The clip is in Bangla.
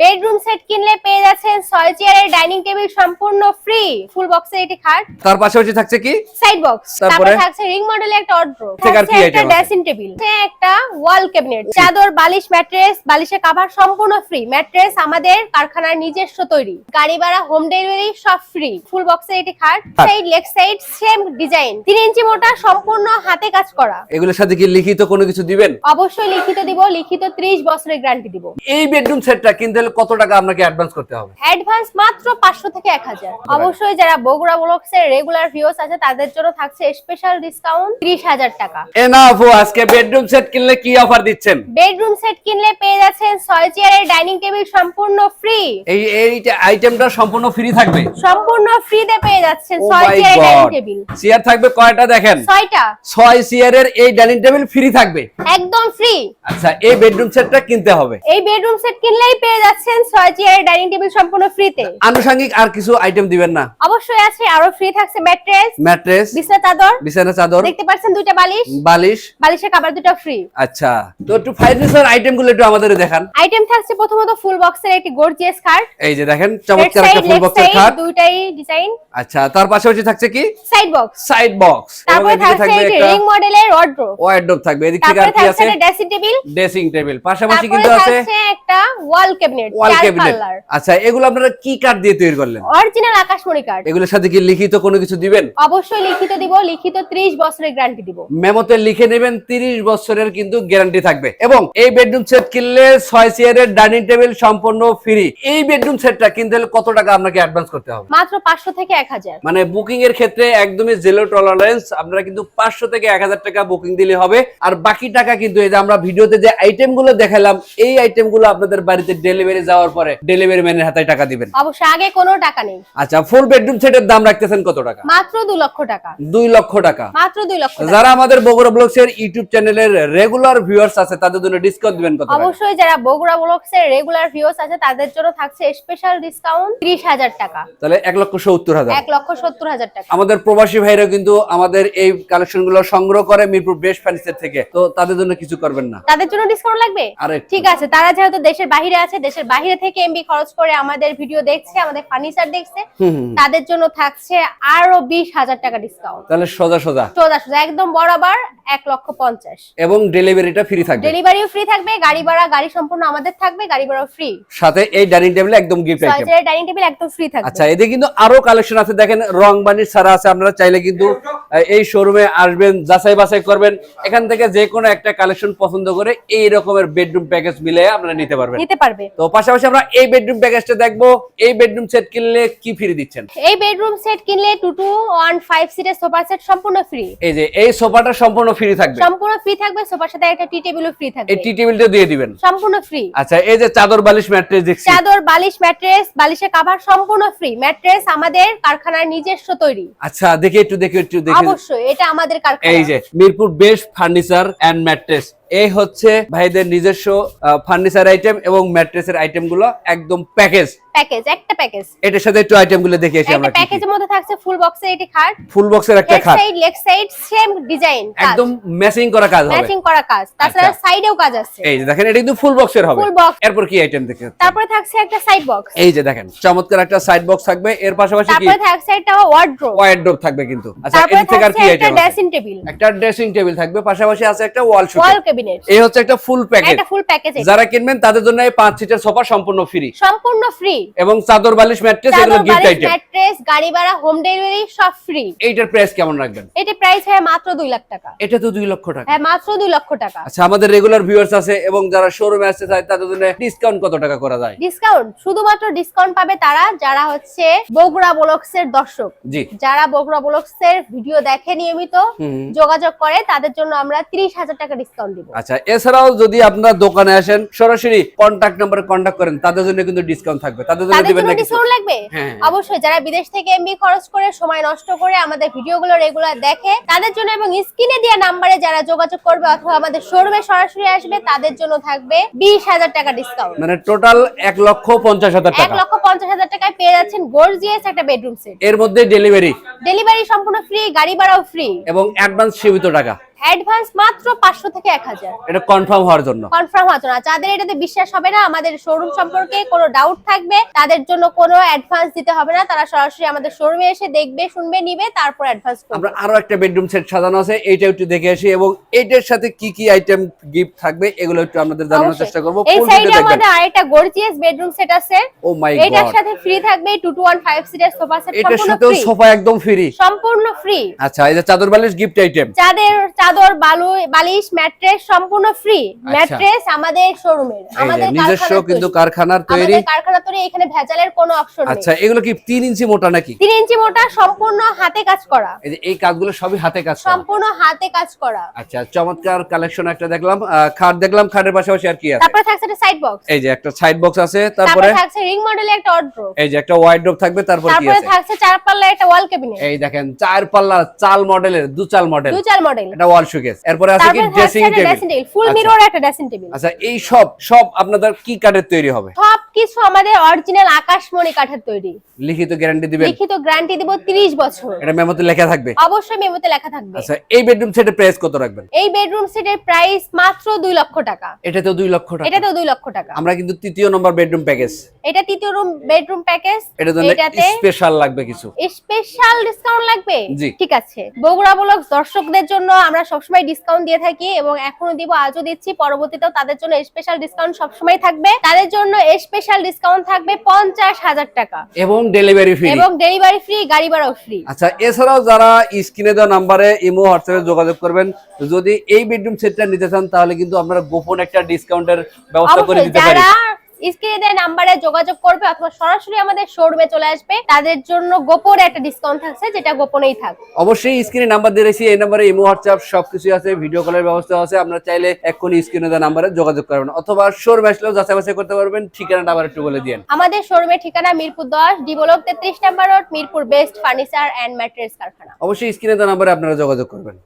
বেডরুম সেট কিনলে পেয়ে যাচ্ছেন ছয় চেয়ারের ডাইনিং টেবিল সম্পূর্ণ ফ্রি ফুল বক্সের এটি খাট। তার পাশাপাশি থাকছে কি? Side box. তারপরে? থাকছে রিং মডেলের একটা অর্ডার থাকছে একটা ড্রেসিং টেবিল একটা ওয়াল ক্যাবিনেট চাদর বালিশ ম্যাট্রেস বালিশের কভার সম্পূর্ণ ফ্রি ম্যাট্রেস আমাদের কারখানার নিজস্ব তৈরি। গাড়ি ভাড়া হোম ডেলিভারি সব ফ্রি ফুল বক্সের এটি খাট। Side leg side same design তিন ইঞ্চি মোটা সম্পূর্ণ হাতে কাজ করা। এগুলোর সাথে কি লিখিত কোনো কিছু দিবেন? অবশ্যই লিখিত দিব লিখিত 30 বছরের গ্যারান্টি দিব। এই বেডরুম সেটটা কিনতে হলে কত টাকা আপনাকে অ্যাডভান্স করতে হবে? অ্যাডভান্স মাত্র 500 থেকে 1000 অবশ্যই যারা বগুড়া ব্লগসের রেগুলার ভিউয়ার্স আছে তাদের জন্য থাকছে স্পেশাল ডিসকাউন্ট 30000 টাকা। এনাফ আজকে বেডরুম সেট কিনলে কি অফার দিচ্ছেন? বেডরুম সেট কিনলে পেয়ে যাচ্ছেন ছয় চেয়ারের ডাইনিং টেবিল সম্পূর্ণ ফ্রি এই এইটা আইটেমটা সম্পূর্ণ ফ্রি থাকবে? সম্পূর্ণ ফ্রিতে পেয়ে যাচ্ছেন Oh ছয় my চেয়ারের ডাইনিং টেবিল চেয়ার থাকবে কয়টা দেখেন? ছয়টা। ছয় চেয়ারের এই ডাইনিং টেবিল ফ্রি থাকবে। একদম ফ্রি আচ্ছা এই বেডরুম সেটটা কিনতে হবে। এই বেডরুম সেট কিনলেই পেয়ে যাচ্ছেন ছয় চেয়ারের ডাইনিং টেবিল সম্পূর্ণ ফ্রিতে আনুষঙ্গিক আর কিছু আইটেম দিবেন না। অবশ্যই আছে আরও ফ্রি থাকছে ম্যাট্রেস ম্যাট্রেস বিছনা চাদর বিছানা চাদর দেখতে পাচ্ছেন দুইটা বালিশ। বালিশ। বালিশের কাবার দুটো ফ্রি আচ্ছা তো একটু ফার্নিচার আইটেমগুলো একটু আমাদের দেখান। আইটেম থাকছে প্রথমত ফুল বক্সের একটি গর্জিয়াস খাট এই যে দেখেন চমৎকার একটা ফুল বক্সের খাট দুইটাই ডিজাইন আচ্ছা তার পাশাপাশি থাকছে কি? সাইড বক্স সাইড বক্স তারপরে থাকছে একটা রিং মডেলের ওয়ার্ড্রোব ওয়ার্ডরোব থাকবে। এদিক থেকে আর কি আছে? ড্রেসিং টেবিল ড্রেসিং টেবিল পাশাপাশি কিন্তু আছে একটা ওয়াল ক্যাবিনেট ওয়াল ক্যাবিনেট আচ্ছা এগুলো আপনারা কি কাঠ দিয়ে তৈরি করলেন? অরিজিনাল আকাশমণি কার্ড এগুলোর সাথে কি লিখিত কোনো কিছু দিবেন? অবশ্যই লিখিত দিব লিখিত 30 বছরের গ্যারান্টি দিব। মেমোতে লিখে নেবেন 30 বছরের কিন্তু গ্যারান্টি থাকবে। এবং এই বেডরুম সেট কিনলে ছয় চেয়ারের ডাইনিং টেবিল সম্পূর্ণ ফ্রি এই বেডরুম সেটটা কিনতে হলে কত টাকা আপনাকে অ্যাডভান্স করতে হবে? মাত্র 500 থেকে 1000 মানে বুকিং এর ক্ষেত্রে একদমই জিরো টলারেন্স আপনারা কিন্তু পাঁচশো থেকে এক হাজার টাকা বুকিং দিলে হবে। আর বাকি টাকা কিন্তু এই যে আমরা ভিডিওতে যে আইটেমগুলো দেখালাম এই আইটেমগুলো আপনাদের বাড়িতে ডেলিভারি যাওয়ার পরে ডেলিভারি ম্যানের হাতে টাকা দিবেন। অবশ্যই আগে কোনো টাকা নেই। আচ্ছা ফুল বেডরুম সেটের দাম রাখতেছেন কত টাকা? মাত্র 2 লক্ষ টাকা। দুই লক্ষ টাকা। মাত্র 2 লক্ষ টাকা। যারা আমাদের বগুড়া ব্লগস এর ইউটিউব চ্যানেলের রেগুলার ভিউয়ার্স আছে তাদের জন্য ডিসকাউন্ট দিবেন কত? অবশ্যই যারা বগুড়া ব্লগসের রেগুলার ভিউয়ার্স আছে তাদের জন্য থাকছে স্পেশাল ডিসকাউন্ট 30000 টাকা। তাহলে এক লক্ষ সত্তর হাজার। 1 লক্ষ 70 হাজার টাকা। আমাদের প্রবাসী ভাইরা কিন্তু আমাদের এই কালেকশনগুলো সংগ্রহ করে মিরপুর বেস্ট ফার্নিচার থেকে। তো তাদের জন্য কিছু করবেন না। তাদের জন্য ডিসকাউন্ট লাগবে? আরে ঠিক আছে তারা যেহেতু দেশের বাইরে আছে দেশের বাইরে থেকে এমবি খরচ করে আমাদের ভিডিও দেখছে আমাদের ফার্নিচার দেখছে। তাদের জন্য থাকছে আরও বিশ হাজার টাকা ডিসকাউন্ট তাহলে সোজা সোজা। সোজা সোজা একদম বরাবর এক লক্ষ পঞ্চাশ। এবং ডেলিভারিটা ফ্রি থাকবে। ডেলিভারিও ফ্রি থাকবে গাড়ি ভাড়া গাড়ি সম্পূর্ণ আমাদের থাকবে গাড়ি ভাড়াও ফ্রি সাথে এই ডাইনিং টেবিলে একদম গিফট আইটেম সয়েজের ডাইনিং টেবিল একদম ফ্রি থাকবে। আচ্ছা এদিকে কিন্তু আরও কালেকশন আছে। দেখেন রং বানির ছাড়া আছে। আপনারা চাইলে কিন্তু এই শোরুমে আসবেন যাচাই বাছাই করবেন। এখান থেকে যে কোনো একটা কালেকশন পছন্দ করে এই রকমের বেডরুম প্যাকেজ মিলে আপনারা নিতে পারবেন। নিতে পারবে। তো পাশাপাশি আমরা এই বেডরুম প্যাকেজটা দেখব। এই বেডরুম সেট কিনলে কি ফ্রি দিচ্ছেন? এই বেডরুম সেট কিনলে টু টু ওয়ান ফাইভ সিটের সোফা সেট সম্পূর্ণ ফ্রি এই যে এই সোফাটা সম্পূর্ণ ফ্রি থাকবে। সম্পূর্ণ ফ্রি থাকবে সোফার সাথে একটা টি টেবিলও ফ্রি থাকবে। এই টি টেবিলটা দিয়ে দিবেন। সম্পূর্ণ ফ্রি আচ্ছা এই যে চাদর বালিশ ম্যাট্রেস দেখছি। চাদর বালিশ ম্যাট্রেস বালিশের কভার সম্পূর্ণ ফ্রি ম্যাট্রেস আমাদের কারখানার নিজস্ব তৈরি। আচ্ছা দেখি একটু দেখি একটু দেখি। অবশ্যই এটা আমাদের কারখানা। এই যে Mirpur best furniture and mattress এই হচ্ছে ভাইদের নিজস্ব ফার্নিচার আইটেম এবং ম্যাট্রেসের আইটেমগুলো একদম প্যাকেজ প্যাকেজ একটা প্যাকেজ। এটার সাথে একটু আইটেমগুলো দেখে আসি একটা আমরা প্যাকেজের মধ্যে থাকছে ফুল বক্সের এটি খাট। ফুল বক্সের একটা খাট। Side leg side same design একদম ম্যাচিং করা কাজ হবে। ম্যাচিং করা কাজ। তাছাড়া আচ্ছা। সাইডেও কাজ আছে। এই যে দেখেন এটা কিন্তু ফুল বক্সের হবে। Full box। এরপর কি আইটেম দেখে তারপরে থাকছে একটা সাইড বক্স এই যে দেখেন চমৎকার একটা সাইড বক্স থাকবে। এর পাশাপাশি কি? তারপরে থাকছে একটা ওয়ার্ড্রোব ওয়ার্ডরোব থাকবে কিন্তু। আচ্ছা এদিক থেকে আর কি একটা ড্রেসিং টেবিল একটা ড্রেসিং টেবিল থাকবে। পাশাপাশি আছে একটা ওয়াল ওয়াল শুট ক্যাবিনেট এই হচ্ছে একটা ফুল প্যাকেজ একটা ফুল প্যাকেজ যারা কিনবেন তাদের জন্য এই পাঁচ সিটের সোফা সম্পূর্ণ ফ্রি সম্পূর্ণ ফ্রি এবং চাদর বালিশ ম্যাট্রেস এগুলো গিফট আইটেম ম্যাট্রেস গাড়ি ভাড়া হোম ডেলিভারি সব ফ্রি এইটার প্রাইস কেমন রাখবেন? এটি প্রাইস হয় মাত্র দুই লাখ টাকা। এটা তো দুই লক্ষ টাকা। হ্যাঁ মাত্র দুই লক্ষ টাকা। আচ্ছা আমাদের রেগুলার ভিউয়ার্স আছে এবং যারা শোরুমে আসতে চায় তাদের জন্য ডিসকাউন্ট কত টাকা করা যায়? ডিসকাউন্ট শুধুমাত্র ডিসকাউন্ট পাবে তারা যারা হচ্ছে বগুড়া ব্লগস এর দর্শক। জি। যারা বগুড়া ব্লগস এর ভিডিও দেখে নিয়মিত যোগাযোগ করে তাদের জন্য আমরা ত্রিশ হাজার টাকা ডিসকাউন্ট দিব। আচ্ছা এছাড়াও যদি আপনার দোকানে আসেন সরাসরি কন্টাক্ট নাম্বারে কন্টাক্ট করেন তাদের জন্য কিন্তু ডিসকাউন্ট থাকবে। তাদের জন্য দিবেন না ডিসকাউন্ট লাগবে? হ্যাঁ। অবশ্যই যারা বিদেশ থেকে এমবি খরচ করে সময় নষ্ট করে আমাদের ভিডিওগুলো রেগুলার দেখে তাদের জন্য এবং স্ক্রিনে দেওয়া নাম্বারে যারা যোগাযোগ করবে অথবা আমাদের শোরুমে সরাসরি আসবে তাদের জন্য থাকবে বিশ হাজার টাকা ডিসকাউন্ট মানে টোটাল এক লক্ষ পঞ্চাশ হাজার এক টাকা। লক্ষ পঞ্চাশ হাজার টাকায় পেয়ে যাচ্ছেন গর্জিয়াস একটা বেডরুম সেট এর মধ্যে ডেলিভারি ডেলিভারি সম্পূর্ণ ফ্রি গাড়ি ভাড়াও ফ্রি এবং অ্যাডভান্স সীমিত টাকা। অ্যাডভান্স মাত্র পাঁচশো থেকে এক হাজার। এটা কনফার্ম হওয়ার জন্য। কনফার্ম হতো না যাদের এটাতে বিশ্বাস হবে না আমাদের শোরুম সম্পর্কে কোনো ডাউট থাকবে তাদের জন্য কোনো অ্যাডভান্স দিতে হবে না। তারা সরাসরি আমাদের শোরুমে এসে দেখবে শুনবে নিবে তারপর অ্যাডভান্স করবে। আমরা আরও একটা বেডরুম সেট সাজানো আছে এইটা একটু দেখে আসি এবং এইটার সাথে কি কি আইটেম গিফট থাকবে এগুলো একটু জানানোর চেষ্টা করব। এই সাইডে আমাদের আরেকটা গর্জিয়াস বেডরুম সেট আছে। ও মাই এটার সাথে ফ্রি থাকবে টু সিটের সোফা সেট এটার সম্পূর্ণ ফ্রি সোফা একদম ফ্রি সম্পূর্ণ ফ্রি আচ্ছা এই যে চাদর বালিশ গিফট আইটেম চাঁদের চাদর বালু বালিশ ম্যাট্রেস সম্পূর্ণ ফ্রি ম্যাট্রেস আমাদের শোরুমের আমাদের নিজস্ব কিন্তু কারখানার তৈরি। কারখানা তৈরি এখানে ভেজালের কোনো অপশন নেই। আচ্ছা এগুলো কি তিন ইঞ্চি মোটা নাকি? তিন ইঞ্চি মোটা সম্পূর্ণ হাতে কাজ করা। এই যে এই কাজগুলো সবই হাতে কাজ করা। সম্পূর্ণ হাতে কাজ করা। আচ্ছা চমৎকার কালেকশন একটা দেখলাম। খাট দেখলাম খাটের পাশাপাশি আর কি আছে? তারপরে থাকছে একটা সাইড বক্স এই যে একটা সাইড বক্স আছে তারপরে? থাকছে রিং মডেলের একটা ওয়ার্ড্রোব এই যে একটা ওয়াইড্রোপ থাকবে তারপর কি আছে? তারপরে থাকছে চার পাল্লা একটা ওয়াল ক্যাবিনেট এই দেখেন চার পাল্লা চাল মডেলের দু চাল মডেল দু চার মডেল এটা ওয়াল শোকেস। এরপরে আছে কি ড্রেসিং টেবিল ফুল। মিরর একটা ড্রেসিং টেবিল আচ্ছা এই সব সব আপনাদের কি কাঠের তৈরি হবে? সব কিছু আমাদের অরিজিনাল আকাশমণি কাঠের তৈরি। লিখিত গ্যারান্টি দিবেন? লিখিত গ্যারান্টি দিব 30 বছর। এটা মেমোতে লেখা থাকবে? অবশ্যই মেমোতে লেখা থাকবে। আচ্ছা এই বেডরুম সেটের প্রাইস কত রাখবেন? এই বেডরুম সেটের প্রাইস মাত্র 2 লক্ষ টাকা। এটাতেও দুই লক্ষ টাকা। এটাতেও 2 লক্ষ টাকা। আমরা কিন্তু তৃতীয় নম্বর বেডরুম প্যাকেজ এটা তৃতীয় রুম বেডরুম প্যাকেজ এটাতে স্পেশাল লাগবে কিছু। স্পেশাল ডিসকাউন্ট লাগবে? জি। ঠিক আছে। বগুড়া ব্লগ দর্শকদের জন্য আমরা সবসময় ডিসকাউন্ট দিয়ে থাকি এবং এখনও দিব আজও দিচ্ছি। পরবর্তীতেও তাদের জন্য স্পেশাল ডিসকাউন্ট সবসময় থাকবে। তাদের জন্য স্পেশাল ডিসকাউন্ট থাকবে পঞ্চাশ হাজার টাকা। এবং ডেলিভারি ফ্রি এবং ডেলিভারি ফ্রি গাড়ি ভাড়াও ফ্রি আচ্ছা এছাড়াও যারা স্ক্রিনে দেওয়া নাম্বারে ইমো হোয়াটসঅ্যাপে যোগাযোগ করবেন যদি এই বেডরুম সেটটা নিতে চান তাহলে কিন্তু আমরা গোপন একটা ডিসকাউন্টের ব্যবস্থা করে দিতে পারি। স্ক্রিনে দেওয়া নাম্বারে যোগাযোগ করবে অথবা সরাসরি আমাদের শোরুমে চলে আসবে। তাদের জন্য গোপন একটা ডিসকাউন্ট থাকছে যেটা গোপনেই থাকবে। অবশ্যই স্ক্রিনে নাম্বার দিয়ে রেখেছি এই নাম্বারে ইমো হোয়াটসঅ্যাপ সবকিছু আছে ভিডিও কলের ব্যবস্থা আছে। আপনারা চাইলে এক্ষুনি স্ক্রিনে দেওয়া নাম্বারে যোগাযোগ করবেন। অথবা শোর আসলেও যাচাই বাছাই করতে পারবেন। ঠিকানাটা আবার একটু বলে দিয়েন। আমাদের শোরুমের ঠিকানা মিরপুর দশ ডিভেলপ তেত্রিশ number road Mirpur best furniture and mattress কারখানা। অবশ্যই স্ক্রিনে দেওয়া নাম্বারে আপনারা যোগাযোগ করবেন।